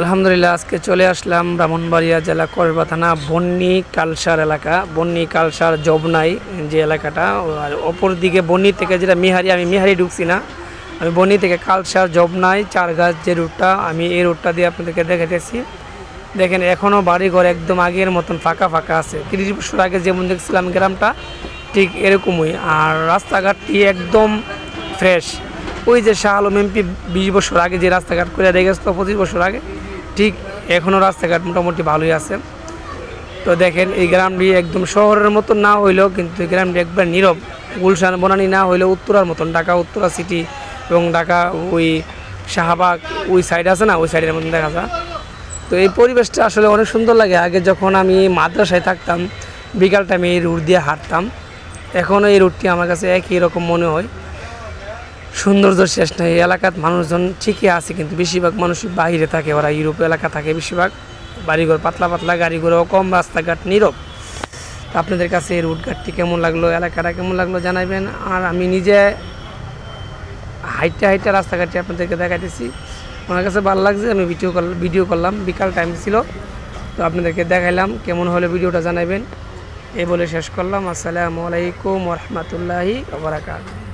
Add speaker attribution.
Speaker 1: আলহামদুলিল্লাহ, আজকে চলে আসলাম ব্রাহ্মণবাড়িয়া জেলা করবা থানা বন্নি কালসার এলাকা। বন্নি কালসার জবনাই যে এলাকাটা। আর অপর দিকে বন্নি থেকে যেটা মিহারি, আমি মিহারি ঢুকছি না। আমি বন্নি থেকে কালসার জবনাই চার গাছ যে রুটটা, আমি এই রুটটা দিয়ে আপনাদেরকে দেখাতেছি দেখেন এখনও বাড়িঘর একদম আগের মতন ফাঁকা ফাঁকা আছে। তিরিশ বছর আগে যেমন দেখছিলাম গ্রামটা, ঠিক এরকমই। আর রাস্তাঘাটটি একদম ফ্রেশ ওই যে শাহ আলম এমপি বিশ বছর আগে যে রাস্তাঘাট করে রেখে রেখেছিল পঁচিশ বছর আগে, ঠিক এখনও রাস্তাঘাট মোটামুটি ভালোই আছে। তো দেখেন, এই গ্রামটি একদম শহরের মতন না হইলেও কিন্তু এই গ্রামটি একবার নীরব। গুলশান, বনানি না হইলেও উত্তরার মতন, ঢাকা, উত্তরা সিটি এবং ঢাকা ওই শাহবাগ ওই সাইড আছে না, ওই সাইডের মতন দেখা যায়। তো এই পরিবেশটা আসলে অনেক সুন্দর লাগে। আগে যখন আমি মাদ্রাসায় থাকতাম, বিকাল টাইমে এই রুট দিয়ে হাঁটতাম এখনও এই রুটটি আমার কাছে একই রকম মনে হয়। সৌন্দর্য শেষ নাই। এই এলাকার মানুষজন ঠিকই আছে, কিন্তু বেশিরভাগ মানুষ বাইরে থাকে। ওরা ইউরোপ এলাকা থাকে বেশিরভাগ। বাড়িঘর পাতলা পাতলা গাড়িঘরও কম, রাস্তাঘাট নীরব। তো আপনাদের কাছে এই রুটঘাটটি কেমন লাগল, এলাকাটা কেমন লাগল জানাবেন আর আমি নিজে হাইটে হাইটে রাস্তাঘাটটি আপনাদেরকে দেখাইতেছি। আমার কাছে ভালো লাগছে, আমি ভিডিও করলাম ভিডিও করলাম, বিকাল টাইম ছিল। তো আপনাদেরকে দেখাইলাম কেমন হলে ভিডিওটা জানাবেন এই বলে শেষ করলাম। আসসালামু আলাইকুম রহমতুল্লাহি বারাকাতুহু।